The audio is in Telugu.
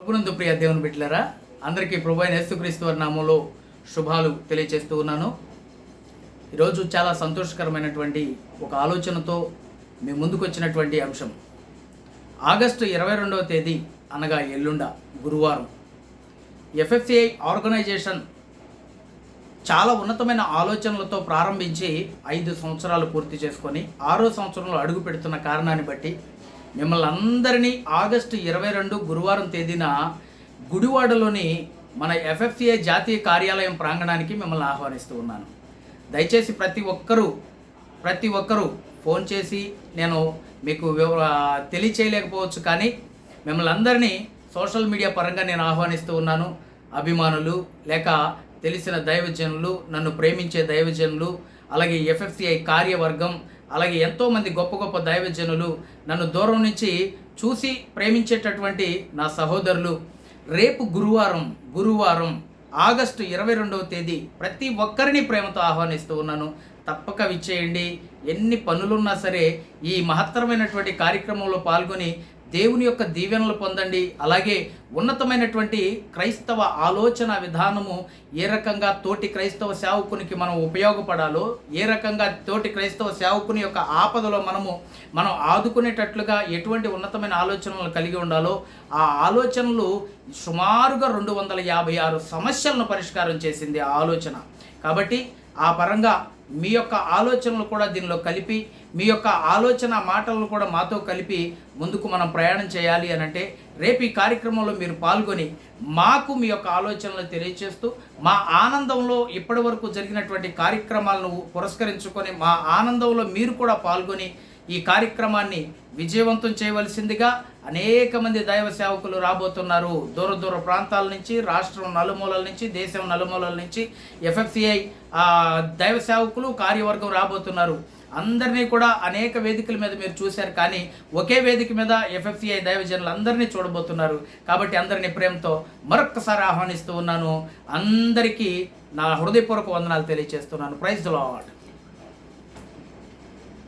ప్రభునందు ప్రియ దేవుని బిడ్డలరా అందరికీ ప్రభు అయిన యేసుక్రీస్తు నామంలో శుభాలు తెలియజేస్తూ ఉన్నాను. ఈరోజు చాలా సంతోషకరమైనటువంటి ఒక ఆలోచనతో మీ ముందుకు వచ్చినటువంటి అంశం. ఆగస్టు ఇరవై రెండవ తేదీ అనగా ఎల్లుండ గురువారం. ఎఫ్ఎఫ్సిఐ ఆర్గనైజేషన్ చాలా ఉన్నతమైన ఆలోచనలతో ప్రారంభించి ఐదు సంవత్సరాలు పూర్తి చేసుకొని ఆరో సంవత్సరంలో అడుగు పెడుతున్న కారణాన్ని బట్టి మిమ్మల్ని అందరినీ ఆగస్టు ఇరవై రెండు గురువారం తేదీన గుడివాడలోని మన ఎఫ్ఎఫ్సిఐ జాతీయ కార్యాలయం ప్రాంగణానికి మిమ్మల్ని ఆహ్వానిస్తూ ఉన్నాను. దయచేసి ప్రతి ఒక్కరూ ప్రతి ఒక్కరూ ఫోన్ చేసి నేను మీకు తెలియచేయలేకపోవచ్చు కానీ మిమ్మల్ని అందరినీ సోషల్ మీడియా పరంగా నేను ఆహ్వానిస్తూ ఉన్నాను. అభిమానులు లేక తెలిసిన దైవజనులు నన్ను ప్రేమించే దైవజనులు అలాగే ఎఫ్ఎఫ్సిఐ కార్యవర్గం అలాగే ఎంతోమంది గొప్ప గొప్ప దైవజనులు నన్ను దూరం నుంచి చూసి ప్రేమించేటటువంటి నా సహోదరులు. రేపు గురువారం గురువారం ఆగస్టు ఇరవై రెండవ తేదీ ప్రతి ఒక్కరిని ప్రేమతో ఆహ్వానిస్తూ ఉన్నాను. తప్పక విచ్చేయండి. ఎన్ని పనులున్నా సరే ఈ మహత్తరమైనటువంటి కార్యక్రమంలో పాల్గొని దేవుని యొక్క దీవెనలు పొందండి. అలాగే ఉన్నతమైనటువంటి క్రైస్తవ ఆలోచన విధానము ఏ రకంగా తోటి క్రైస్తవ సేవకునికి మనం ఉపయోగపడాలో ఏ రకంగా తోటి క్రైస్తవ సేవకుని యొక్క ఆపదలో మనము మనం ఆదుకునేటట్లుగా ఎటువంటి ఉన్నతమైన ఆలోచనలు కలిగి ఉండాలో ఆ ఆలోచనలు సుమారుగా రెండు వందల యాభై ఆరు సమస్యలను పరిష్కారం చేసింది ఆలోచన. కాబట్టి ఆ పరంగా మీ యొక్క ఆలోచనలు కూడా దీనిలో కలిపి మీ యొక్క ఆలోచన మాటలను కూడా మాతో కలిపి ముందుకు మనం ప్రయాణం చేయాలి అని అంటే రేపు ఈ కార్యక్రమంలో మీరు పాల్గొని మాకు మీ యొక్క ఆలోచనలు తెలియచేస్తూ మా ఆనందంలో ఇప్పటి వరకు జరిగినటువంటి కార్యక్రమాలను పురస్కరించుకొని మా ఆనందంలో మీరు కూడా పాల్గొని ఈ కార్యక్రమాన్ని విజయవంతం చేయవలసిందిగా అనేక మంది దైవ సేవకులు రాబోతున్నారు. దూర దూర ప్రాంతాల నుంచి రాష్ట్రం నలుమూలల నుంచి దేశం నలుమూలల నుంచి ఎఫ్ఎఫ్సిఐ దైవ సేవకులు కార్యవర్గం రాబోతున్నారు. అందరినీ కూడా అనేక వేదికల మీద మీరు చూశారు కానీ ఒకే వేదిక మీద ఎఫ్ఎఫ్సిఐ దైవజనులు అందరినీ చూడబోతున్నారు. కాబట్టి అందరినీ ప్రేమతో మరొక్కసారి ఆహ్వానిస్తూ ఉన్నాను. అందరికీ నా హృదయపూర్వక వందనాలు తెలియజేస్తున్నాను. Praise lord